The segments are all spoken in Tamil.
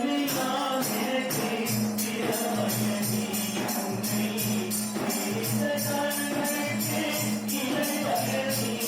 Thank you.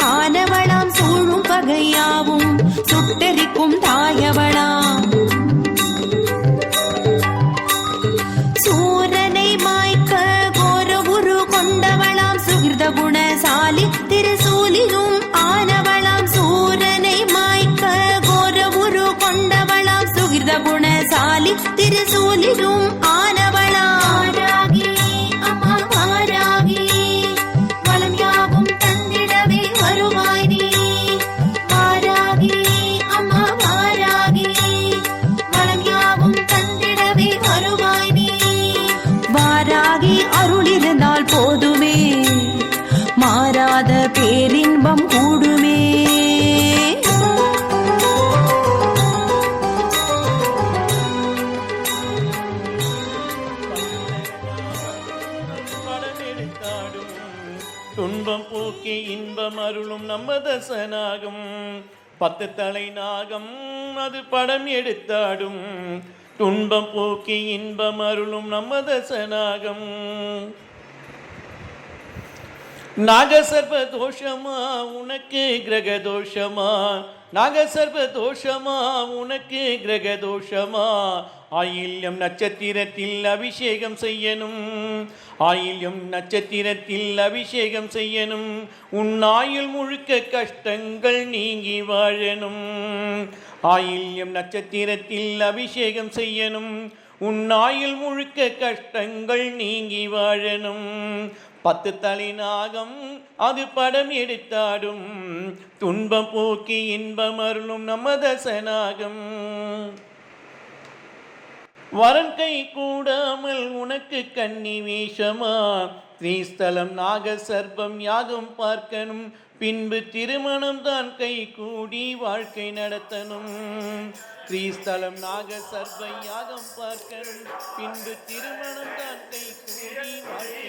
on சம்மதசனாகும் பத்து தலை நாகம் அது படம் எடுத்தாடும். துன்பம் போக்கி இன்பம் அருளும் நம்மதசனாகும் நாகசர்ப தோஷமா உனக்கு கிரக தோஷமா நாகசர்ப தோஷமா உனக்கு கிரக தோஷமா ஆயில்யம் நட்சத்திரத்தில் அபிஷேகம் செய்யணும். ஆயில்யம் நட்சத்திரத்தில் அபிஷேகம் செய்யணும். உன் ஆயுள் முழுக்க கஷ்டங்கள் நீங்கி வாழணும். ஆயில்யம் நட்சத்திரத்தில் அபிஷேகம் செய்யணும். உன் ஆயுள் முழுக்க கஷ்டங்கள் நீங்கி வாழணும். பத்து தலை நாகம் அது படம் எடுத்தாடும். துன்பம் போக்கி இன்பம் அருளும் நமதசனாகும் வரன் கை கூடாமல் உனக்கு கன்னி வேஷமா. ஸ்ரீஸ்தலம் நாக சர்பம் யாகம் பார்க்கணும். பின்பு திருமணம் தான் கை கூடி வாழ்க்கை நடத்தணும். ஸ்ரீஸ்தலம் நாக சர்வை யாகம் பார்க்கணும். பின்பு திருமணம் தான் கை கூடி வாழ்க்கை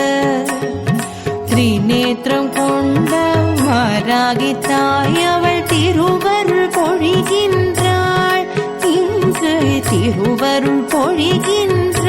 வாராகி தாய் அவள் திருவருள் பொழிகின்றாள். இன்று திருவருள் பொழிகின்ற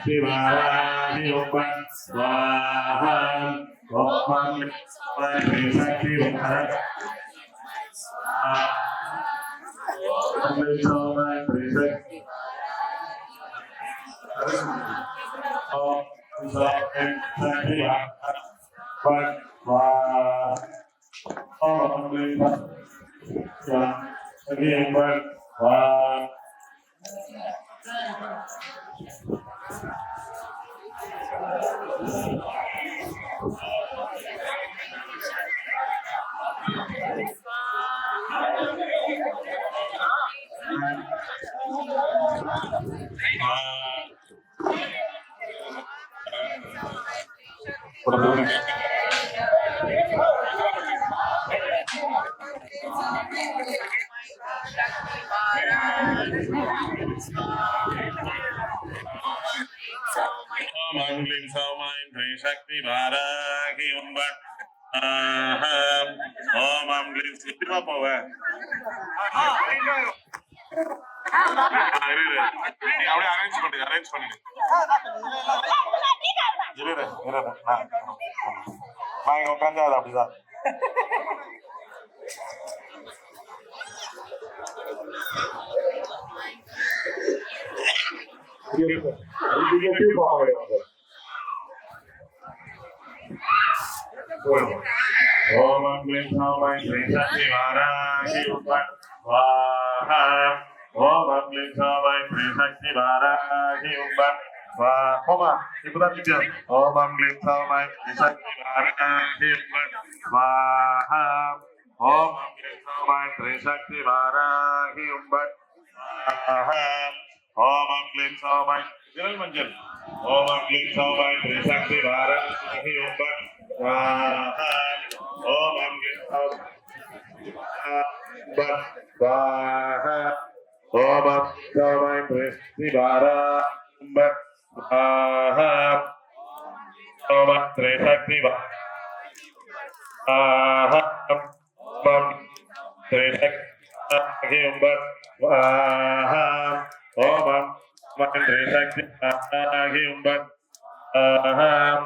शिवावादियोपन स्वाहं ओपन परिशक्ति उपन स्वाहं परिशक्ति ओम स्वाहं परिशक्ति स्वाहं ओम स्वाहं परिशक्ति स्वाहं சக்தி வாராகி உம்பன் ஆஹம். ஓம் அங்கிலிங் சீக்கிரமா போவ ஆ, இரு, இரு. நீ அப்படியே அரேஞ்ச் பண்ணுங்க அரேஞ்ச் பண்ணுங்க உட்காந்து அது அப்படிதான் ஓம் அங்கிலிங் சௌமாயின் ஸ்ரீ சக்தி வாராகி உம்பன் வாஹா ஓம் அங்கிலிங் சௌமாயின் và có bạn thì chúng ta Oh, Bang ở bằng lên sau này thì sẽ arena thêm và ham om Saman Trisakti Varahi Umbat Aham Om Amklin Saman Jalan Manjal Om Oh, Bang Trisakti Varahi Umbat Aham Om Amklin Saman Umbat Aham Om Amklin Saman Trisakti Varahi Umbat Trishakti Varahi ஓம் திரிசக்தி உம்பர் ஸ்வாஹா ஓம் மந்திரி சக்தி ஆகி உம்பர் ஆஹாம்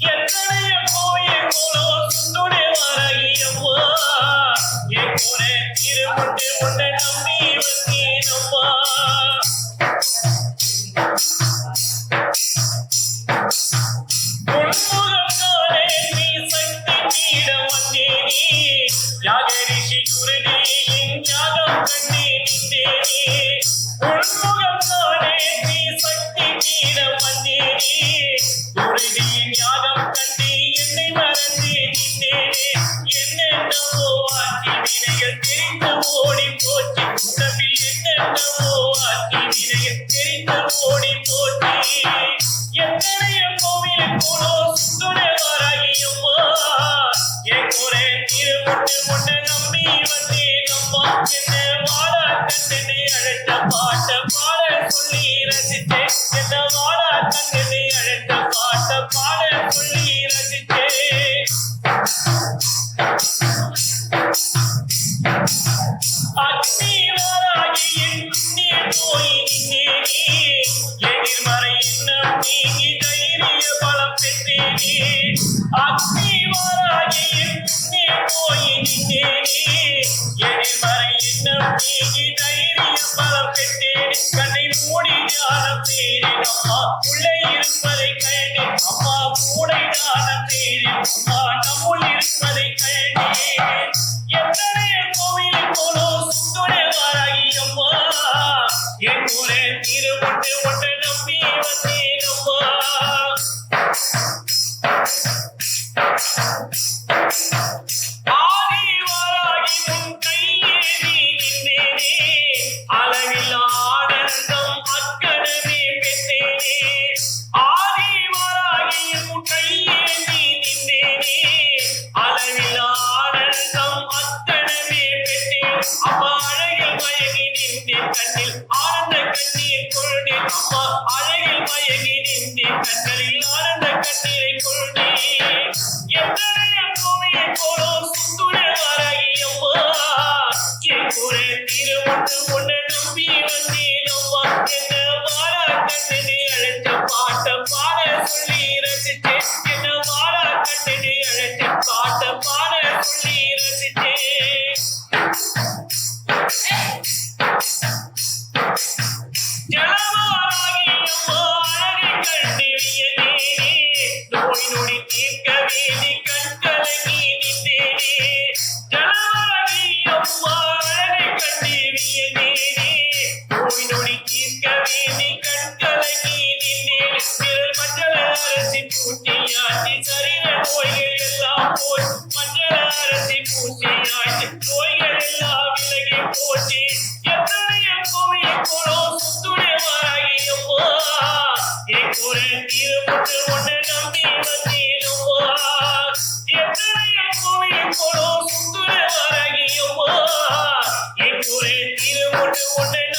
எத்தனைய போய் போலோ சுண்டுடே மரகியம்மா என் போனே திருமுட்டு உன்னை நம்பி வந்தீனம்மா. உன்முகத்தாலே நீ சக்தி மீட வந்தேனி. யாக ரிஷி குருனே என் யாகம் கண்டே நின்றேனி. உன்முகத்தாலே நீ சக்தி மீட வந்தேனி. குருனே ஓடி போச்சு உடம்பில் என்னென்னவோ ஆக்கி வினையில் தெரிந்து ஓடி போச்சு எத்தனைய கோவில் போனோ சுடே வாராகியம்மா என் குறை திரு முட்டு முட்டை நம்பி வந்தேன் அம்மா என்ன வாடா கண்ணனை அழைத்த பாட்ட பாட சொல்லி ரசித்தேன். என்ன வாடா கண்ணனை அழைத்த ஒன்று ஒன்று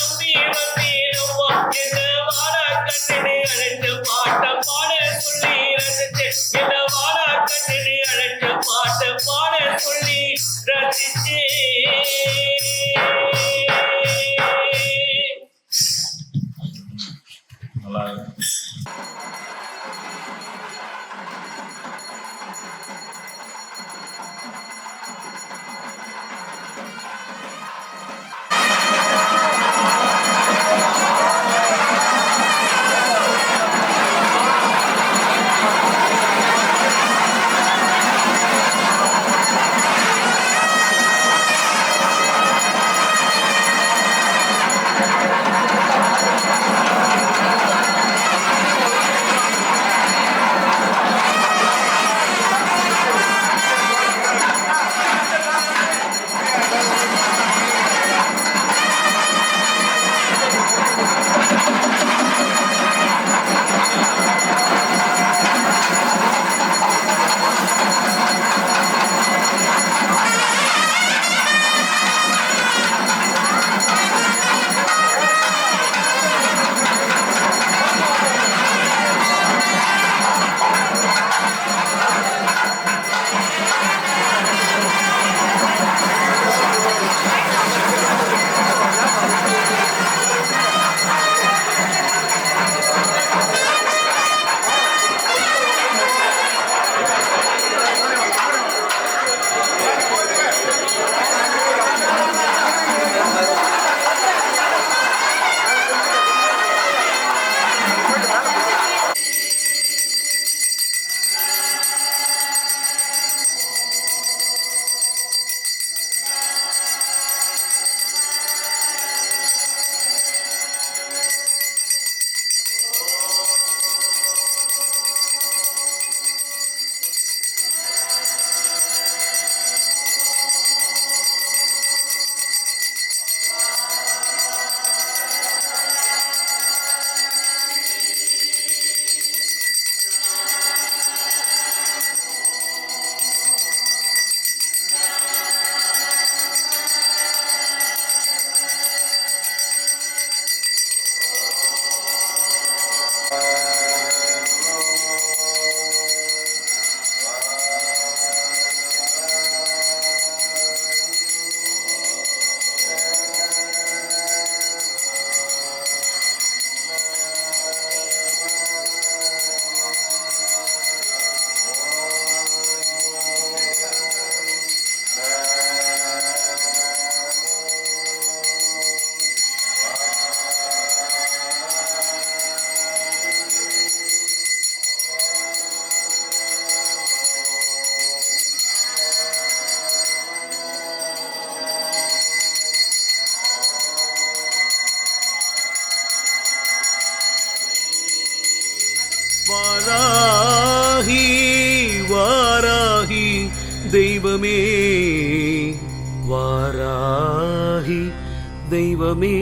தெய்வமே வாராகி தெய்வமே.